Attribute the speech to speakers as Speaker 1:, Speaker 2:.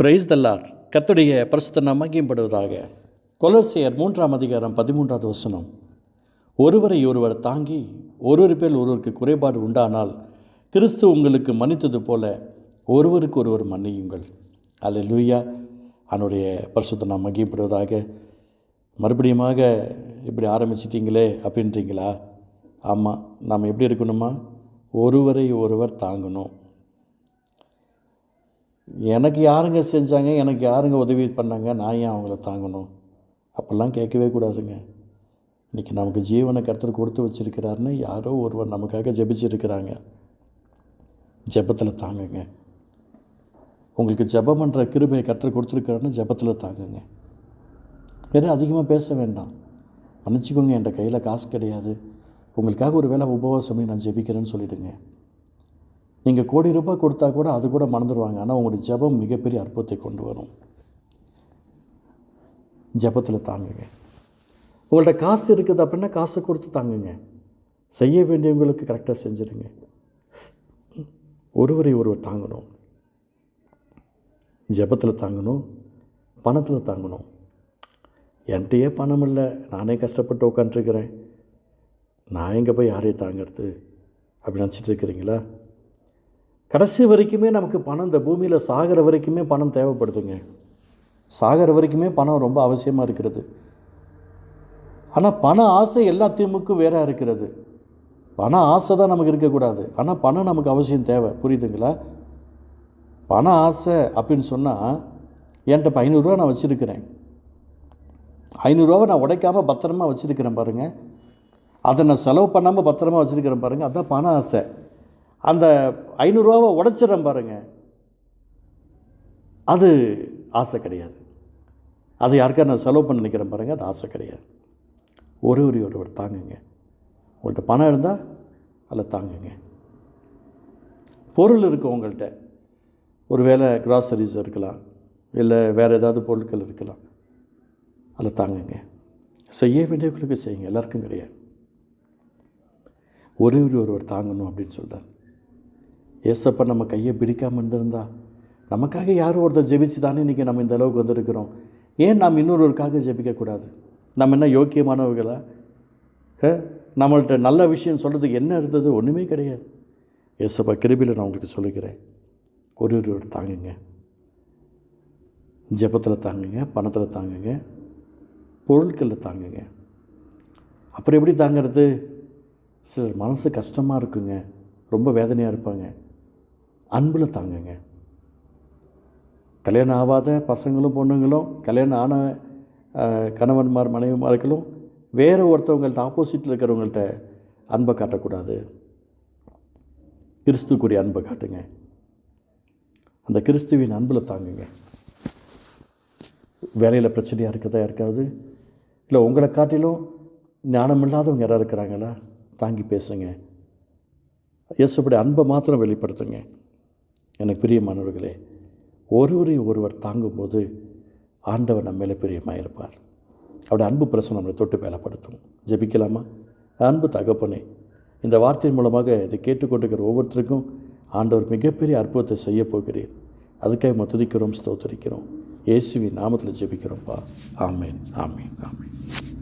Speaker 1: price தல்லார் கத்துடைய பரிசுத்த படுவதாக கொலசியர் மூன்றாம் அதிகாரம் பதிமூன்றாவது வசனம் ஒருவரை ஒருவர் தாங்கி ஒருவரு பேர் ஒருவருக்கு குறைபாடு உண்டானால் கிறிஸ்து உங்களுக்கு மன்னித்தது போல ஒருவருக்கு ஒருவர் மன்னியுங்கள் அல்ல லூயா அவனுடைய பரிசுத்த நாம் மகியப்படுவதாக மறுபடியுமாக இப்படி ஆரம்பிச்சிட்டிங்களே அப்படின்றீங்களா ஆமாம் நாம் எப்படி இருக்கணுமா ஒருவரை ஒருவர் தாங்கணும் எனக்கு யாருங்க செஞ்சாங்க எனக்கு யாருங்க உதவி பண்ணாங்க நான் ஏன் அவங்கள தாங்கணும் அப்படிலாம் கேட்கவே கூடாதுங்க இன்றைக்கி நமக்கு ஜீவனை கருத்தர் கொடுத்து வச்சுருக்கிறாருன்னு யாரோ ஒருவர் நமக்காக ஜெபிச்சிருக்கிறாங்க ஜெபத்தில் தாங்குங்க உங்களுக்கு ஜெபம் பண்ணுற கிருபையை கற்று கொடுத்துருக்கிறாருன்னு ஜெபத்தில் தாங்குங்க வேறு அதிகமாக பேச வேண்டாம் மன்னிச்சிக்கோங்க என்கிட்ட கையில் காசு கிடையாது உங்களுக்காக ஒரு வேளை உபவாசமே நான் ஜெபிக்கிறேன்னு சொல்லிவிடுங்க நீங்கள் கோடி ரூபாய் கொடுத்தா கூட அது கூட மறந்துடுவாங்க ஆனால் உங்களுடைய ஜபம் மிகப்பெரிய அற்புதத்தை கொண்டு வரும் ஜபத்தில் தாங்குங்க உங்கள்கிட்ட காசு இருக்குது அப்படின்னா காசை கொடுத்து தாங்குங்க செய்ய வேண்டியவங்களுக்கு கரெக்டாக செஞ்சுருங்க ஒருவரை ஒருவர் தாங்கணும் ஜபத்தில் தாங்கணும் பணத்தில் தாங்கணும் என்கிட்டயே பணம் இல்லை நானே கஷ்டப்பட்டு உட்காந்துருக்கிறேன் நான் எங்கே போய் யாரையும் தாங்கிறது அப்படி நினச்சிட்டு இருக்கிறீங்களா கடைசி வரைக்குமே நமக்கு பணம் இந்த பூமியில் சாகிற வரைக்குமே பணம் தேவைப்படுதுங்க சாகிற வரைக்குமே பணம் ரொம்ப அவசியமாக இருக்கிறது ஆனால் பண ஆசை எல்லா தீமுக்கும் வேறாக இருக்கிறது பண ஆசை தான் நமக்கு இருக்கக்கூடாது ஆனால் பணம் நமக்கு அவசியம் தேவை புரியுதுங்களா பண ஆசை அப்படின்னு சொன்னால் என்கிட்ட இப்போ ஐநூறுரூவா நான் வச்சுருக்கிறேன் ஐநூறுரூவா நான் உடைக்காமல் பத்திரமா வச்சுருக்கிறேன் பாருங்கள் அதை நான் செலவு பண்ணாமல் பத்திரமா வச்சுருக்கிறேன் பாருங்கள் அதுதான் பண ஆசை அந்த ஐநூறுரூவாவை உடச்சிடறேன் பாருங்கள் அது ஆசை கிடையாது அது யாருக்கா நான் செலவு பண்ண நினைக்கிறேன் பாருங்கள் அது ஆசை கிடையாது ஒரு ஒரு ஒருவர் தாங்குங்க உங்கள்கிட்ட பணம் இருந்தால் அதில் தாங்குங்க பொருள் இருக்கும் உங்கள்கிட்ட ஒரு வேளை கிராசரிஸ் இருக்கலாம் இல்லை வேறு ஏதாவது பொருட்கள் இருக்கலாம் அதில் தாங்குங்க செய்ய வேண்டியவர்களுக்கு செய்யுங்க எல்லாருக்கும் கிடையாது ஒரே ஒரு ஒருவர் தாங்கணும் அப்படின்னு சொல்கிறார் ஏசப்பா நம்ம கையை பிடிக்காமல் இருந்திருந்தா நமக்காக யாரும் ஒருத்தர் ஜெபிச்சு தானே இன்றைக்கி நம்ம இந்த அளவுக்கு வந்திருக்கிறோம் ஏன் நாம் இன்னொருவருக்காக ஜெபிக்கக்கூடாது நம்ம என்ன யோக்கியமானவர்களா நம்மள்கிட்ட நல்ல விஷயம் சொல்கிறதுக்கு என்ன இருந்தது ஒன்றுமே கிடையாது ஏசப்பா கிருபியில் நான் உங்களுக்கு சொல்லிக்கிறேன் ஒரு ஒரு தாங்குங்க ஜெபத்தில் தாங்குங்க பணத்தில் தாங்குங்க பொருட்களில் தாங்குங்க அப்புறம் எப்படி தாங்கிறது சிலர் மனசு கஷ்டமாக இருக்குங்க ரொம்ப வேதனையாக இருப்பாங்க அன்பில் தாங்குங்க கல்யாணம் ஆகாத பசங்களும் பொண்ணுங்களும் கல்யாணம் ஆன கணவன்மார் மனைவிமார்களும் வேறு ஒருத்தவங்கள்ட்ட ஆப்போசிட்டில் இருக்கிறவங்கள்ட்ட அன்பை காட்டக்கூடாது கிறிஸ்துக்குரிய அன்பை காட்டுங்க அந்த கிறிஸ்துவின் அன்பில் தாங்குங்க வேலையில் பிரச்சனையாக இருக்கதா இருக்காது இல்லை உங்களை காட்டிலும் ஞானமில்லாதவங்க யாராக இருக்கிறாங்களா தாங்கி பேசுங்க எஸ் அப்படி அன்பை மாத்திரம் வெளிப்படுத்துங்க எனக்கு பிரியமானவர்களே ஒருவரை ஒருவர் தாங்கும்போது ஆண்டவர் நம்ம மேலே பிரியமாக இருப்பார் அவருடைய அன்பு பிரசனம் நம்மளை தொட்டு வேலைப்படுத்தும் ஜெபிக்கலாமா அன்பு தகப்பனே இந்த வார்த்தையின் மூலமாக இதை கேட்டுக்கொண்டிருக்கிற ஒவ்வொருத்தருக்கும் ஆண்டவர் மிகப்பெரிய அற்புதத்தை செய்ய போகிறீர் அதுக்காக நம்ம துதிக்கிறோம் ஸ்தோத்தரிக்கிறோம் இயேசுவின் நாமத்தில் ஜெபிக்கிறோம்ப்பா ஆமேன் ஆமேன் ஆமேன்